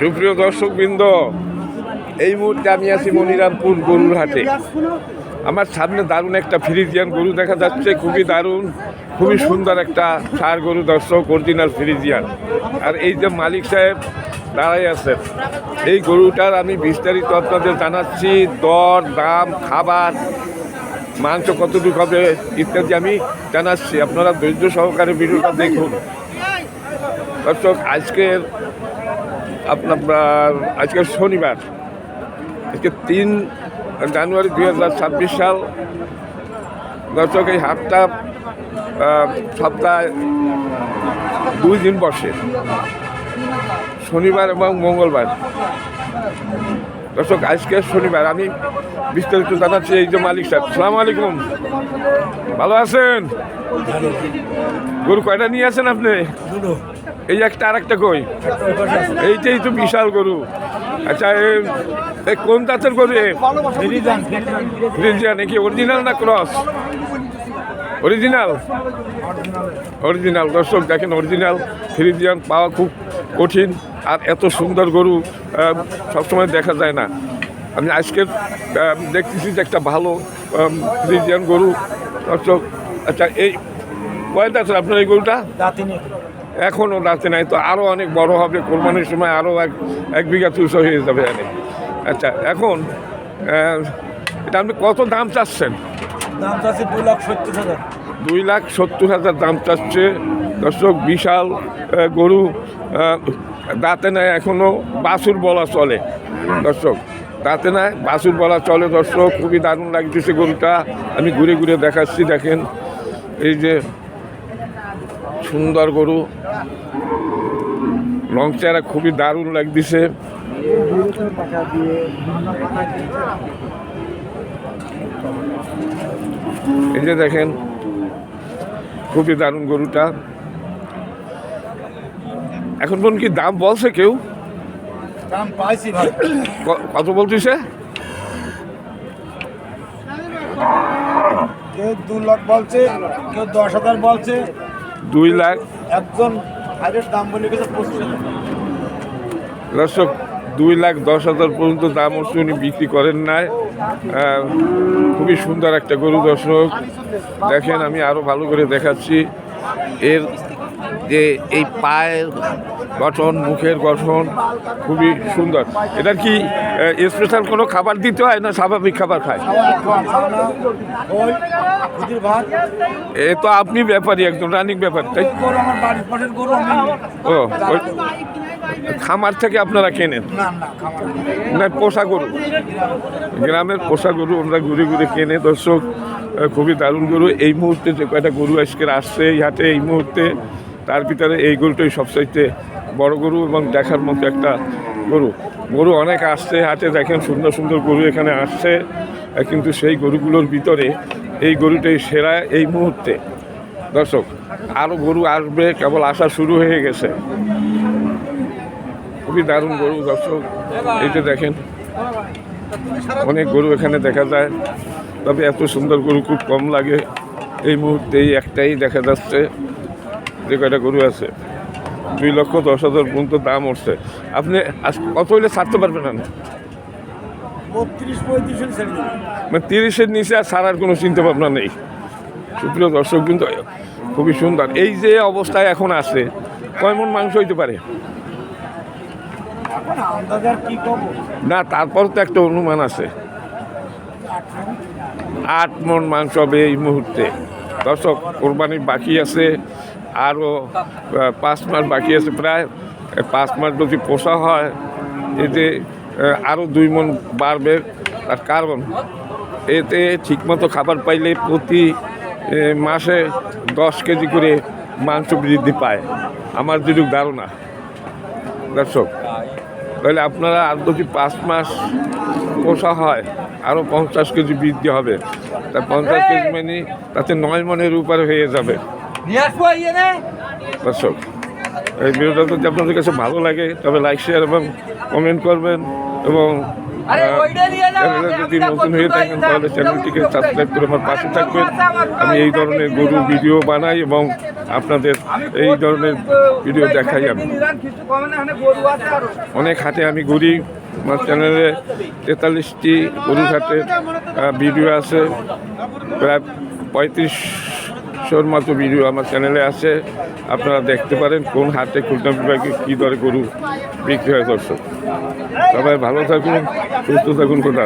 সুপ্রিয় দর্শকবৃন্দ, এই মুহূর্তে আমি আছি মনিরামপুর গরুর হাটে আমার সামনে দারুণ একটা ফ্রিজিয়ান গরু দেখা যাচ্ছে, খুবই দারুণ, খুবই সুন্দর একটা সার গরু দর্শক অরিজিনাল ফ্রিজিয়ান। আর এই যে মালিক সাহেব দাঁড়াই আছেন, এই গরুটার আমি বিস্তারিত আপনাদের জানাচ্ছি, দর, দাম, খাবার, মাংস কতটুকু হবে ইত্যাদি আমি জানাচ্ছি। আপনারা ধৈর্য সহকারে ভিডিওটা দেখুন। দর্শক, আজকের আপনার আজকে শনিবার। আজকে তিন জানুয়ারি দুই হাজার ছাব্বিশ সাল। দর্শক এই হাটটা সপ্তাহে দুই দিন বসে। শনিবার এবং মঙ্গলবার। দর্শক আজকে শনিবার। আমি বিস্তারিত জানাচ্ছি এই যে মালিক সাহেব। সালাম আলাইকুম। ভালো আছেন? গরু কয়টা নিয়ে আছেন আপনি? এই একটা আর একটা কই? এইটাই তো বিশাল গরু। আচ্ছা এ- এ কোন জাতের গরু এ? কি অরিজিনাল না ক্রস অরিজিনাল অরিজিনাল দর্শক, দেখেন অরিজিনাল ফ্রিজিয়ান পাওয়া খুব কঠিন আর এত সুন্দর গরু সবসময় দেখা যায় না। আমি আজকে দেখতেছি যে একটা ভালো ফ্রিজিয়ান গরু। দর্শক আচ্ছা এই কয়টা আছে আপনার এই গরুটা? এখনও রাতে নাই তো আরও অনেক বড় হবে কোরবানির সময় আরও এক এক বিঘা তুলসো হয়ে যাবে এনে আচ্ছা এখন এটা আপনি কত দাম চাচ্ছেন? দাম চাচ্ছে দু লাখ সত্তর হাজার। দুই লাখ সত্তর হাজার দাম চাচ্ছে। দর্শক বিশাল গরু দাঁতে নেয় এখনও বাছুর বলা চলে। দর্শক দাঁতে নেয় বাছুর বলা চলে। দর্শক খুবই দারুণ লাগতেছে গরুটা। আমি ঘুরে ঘুরে দেখাচ্ছি দেখেন। এই যে সুন্দর গরু। রং চেহারা খুবই দারুণ লাগতেছে। এই যে দেখেন খুবই দারুণ গরুটা। এখন পর্যন্ত কি দাম বলছে কেউ? দাম পাইছি ভাই। কত বলতেছে? কেউ দু লাখ বলছে কেউ দশ হাজার বলছে। দুই লাখ। একজন দাম বলে দর্শক দুই লাখ দশ হাজার পর্যন্ত দাম হচ্ছে উনি বিক্রি করেন নাই। খুবই সুন্দর একটা গরু দর্শক। দেখেন আমি আরও ভালো করে দেখাচ্ছি। এর যে এই পায়ের গঠন, মুখের গঠন খুবই সুন্দর। এটার কি স্পেশাল কোনো খাবার দিতে হয় না স্বাভাবিক খাবার খায়? এ তো আপনি ব্যাপারী একজন রানিক ব্যাপারী, তাই? ও খামার থেকে আপনারা কেনেন? না, পোষা গরু। গ্রামের পোষা গরু আমরা ঘুরে ঘুরে কেনে, দর্শক খুবই দারুণ গরু। এই মুহূর্তে যে কয়টা গরু আজকে আসছে এই হাটে, এই মুহূর্তে তার ভিতরে এই গরুটাই সবচাইতে বড় গরু এবং দেখার মতো একটা গরু। গরু অনেক আসছে হাটে, দেখেন সুন্দর সুন্দর গরু এখানে আসছে। কিন্তু সেই গরুগুলোর ভিতরে এই গরুটাই সেরা এই মুহূর্তে। দর্শক আরও গরু আসবে, কেবল আসা শুরু হয়ে গেছে। খুবই দারুণ গরু, দর্শক। এইটা দেখেন, অনেক গরু এখানে দেখা যায়। তবে এত সুন্দর গরু খুব কম লাগে। এই মুহূর্তে এই একটাই দেখা যাচ্ছে। যে কয়টা গরু আছে দুই লক্ষ দশ হাজার পর্যন্ত দাম উঠছে। আপনি কত হইলে ছাড়তে পারবেন না মানে তিরিশের নিচে আর ছাড়ার কোনো চিন্তা ভাবনা নেই। সুপ্রিয় দর্শক কিন্তু খুবই সুন্দর। এই যে অবস্থায় এখন আছে কয় মন মাংস হইতে পারে? না তারপর তো একটা অনুমান আছে। আট মন মাংস হবে এই মুহূর্তে। দর্শক কোরবানি বাকি আছে। আরও পাঁচ মাস বাকি আছে প্রায়। পাঁচ মাস যদি পোষা হয় এতে আরও দুই মন বাড়বে তার কারণ। এতে ঠিকমতো খাবার পাইলে প্রতি মাসে দশ কেজি করে মাংস বৃদ্ধি পায়। আমার যেটুকু ধারণা। দর্শক তাহলে আপনারা আর যদি পাঁচ মাস পোষা হয় আরও পঞ্চাশ কেজি বৃদ্ধি হবে। তা পঞ্চাশ কেজি মানে তাতে নয় মনের উপরে হয়ে যাবে। দর্শক এই ভিডিওটা যদি আপনাদের কাছে ভালো লাগে তবে লাইক শেয়ার এবং কমেন্ট করবেন এবং চ্যানেলে যদি নতুন হয়ে থাকেন তাহলে চ্যানেলটিকে সাবস্ক্রাইব করে আমার পাশে থাকবেন। আমি এই ধরনের গরু ভিডিও বানাই এবং আপনাদের এই ধরনের ভিডিও দেখাই আমি। অনেক হাটে আমি ঘুরি আমার চ্যানেলে তেতাল্লিশটি গরুর হাটের আহ, ভিডিও আছে প্রায় পঁয়ত্রিশশোর মতো ভিডিও আমার চ্যানেলে আছে। আপনারা দেখতে পারেন কোন হাটে খুলনা বিভাগে কী দরে গরু বিক্রি হয় দর্শক। সবাই ভালো থাকুন, সুস্থ থাকুন কোথা